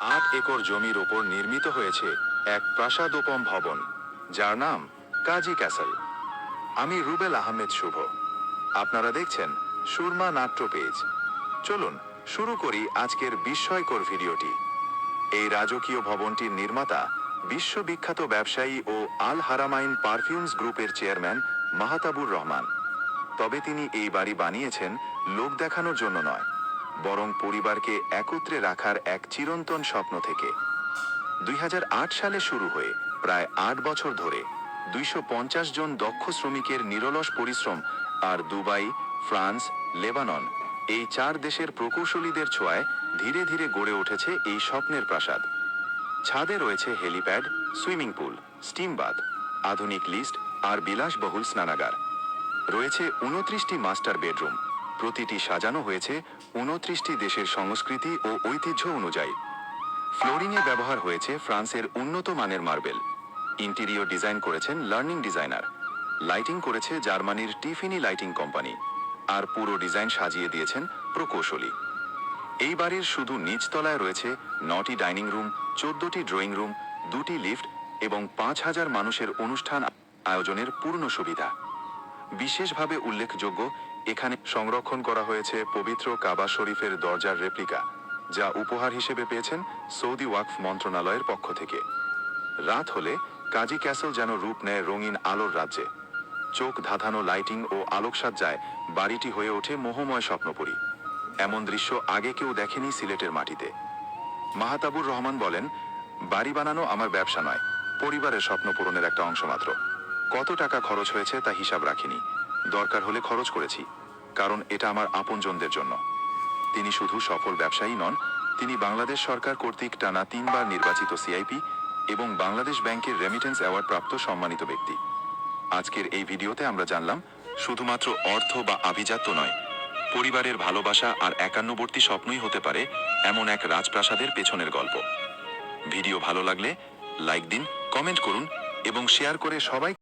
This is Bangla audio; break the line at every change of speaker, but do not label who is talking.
আট একর জমির ওপর নির্মিত হয়েছে এক প্রাসাদোপম ভবন, যার নাম কাজী ক্যাসেল। আমি রুবেল আহমেদ শুভ। আপনারা দেখছেন সুরমা নাট্য পেজ। চলুন, শুরু করি আজকের বিস্ময়কর ভিডিওটি। এই রাজকীয় ভবনটির নির্মাতা বিশ্ববিখ্যাত ব্যবসায়ী ও আল হারামাইন পারফিউমস গ্রুপের চেয়ারম্যান মাহাতাবুর রহমান। তবে তিনি এই বাড়ি বানিয়েছেন লোক দেখানোর জন্য নয় বরং পরিবারকে একত্রে রাখার এক চিরন্তন স্বপ্ন থেকে। দুই হাজার আট সালে শুরু হয়ে প্রায় আট বছর ধরে দুইশো পঞ্চাশ জন দক্ষ শ্রমিকের নিরলস পরিশ্রম আর দুবাই, ফ্রান্স, লেবানন এই চার দেশের প্রকৌশলীদের ছোঁয়ায় ধীরে ধীরে গড়ে উঠেছে এই স্বপ্নের প্রাসাদ। ছাদে রয়েছে helipad, swimming pool, steam bath, আধুনিক লিস্ট আর বিলাসবহুল স্নানাগার। রয়েছে উনত্রিশটি মাস্টার বেডরুম। প্রতিটি সাজানো হয়েছে উনত্রিশটি দেশের সংস্কৃতি ও ঐতিহ্য অনুযায়ী। ফ্লোরিংয়ে ব্যবহার হয়েছে ফ্রান্সের উন্নত মানের মার্বেল। ইন্টেরিয়র ডিজাইন করেছেন লার্নিং ডিজাইনার। লাইটিং করেছে জার্মানির টিফিনি লাইটিং কোম্পানি। আর পুরো ডিজাইন সাজিয়ে দিয়েছেন প্রকৌশলী। এই বাড়ির শুধু নিচতলায় রয়েছে নটি ডাইনিং রুম, চোদ্দটি ড্রয়িং রুম, দুটি লিফট এবং পাঁচ হাজার মানুষের অনুষ্ঠান আয়োজনের পূর্ণ সুবিধা। বিশেষভাবে উল্লেখযোগ্য এখানে সংরক্ষণ করা হয়েছে পবিত্র কাবা শরীফের দরজার রেপ্লিকা যা উপহার হিসেবে পেয়েছেন সৌদি ওয়াকফ মন্ত্রণালয়ের পক্ষ থেকে। রাত হলে কাজী ক্যাসল যেন রূপ নেয় রঙিন আলোর রাজ্যে। চোখ ধাঁধানো লাইটিং ও আলোকসজ্জায় বাড়িটি হয়ে ওঠে মোহময় স্বপ্নপুরী। এমন দৃশ্য আগে কেউ দেখেনি সিলেটের মাটিতে। মাহাতাবুর রহমান বলেন, বাড়ি বানানো আমার ব্যবসা নয়, পরিবারের স্বপ্ন পূরণের একটা অংশ মাত্র। কত টাকা খরচ হয়েছে তা হিসাব রাখিনি। দরকার হলে খরচ করেছি, কারণ এটা আমার আপনজনদের জন্য। তিনি শুধু সফল ব্যবসায়ী নন, তিনি বাংলাদেশ সরকার কর্তৃক টানা তিনবার নির্বাচিত সিআইপি এবং বাংলাদেশ ব্যাংকের রেমিটেন্স অ্যাওয়ার্ড প্রাপ্ত সম্মানিত ব্যক্তি। আজকের এই ভিডিওতে আমরা জানলাম, শুধুমাত্র অর্থ বা আভিজাত্য নয়, পরিবারের ভালোবাসা আর একান্নবর্তী স্বপ্নই হতে পারে এমন এক রাজপ্রাসাদের পেছনের গল্প। ভিডিও ভালো লাগলে, লাইক দিন কমেন্ট করুন এবং শেয়ার করে সবাই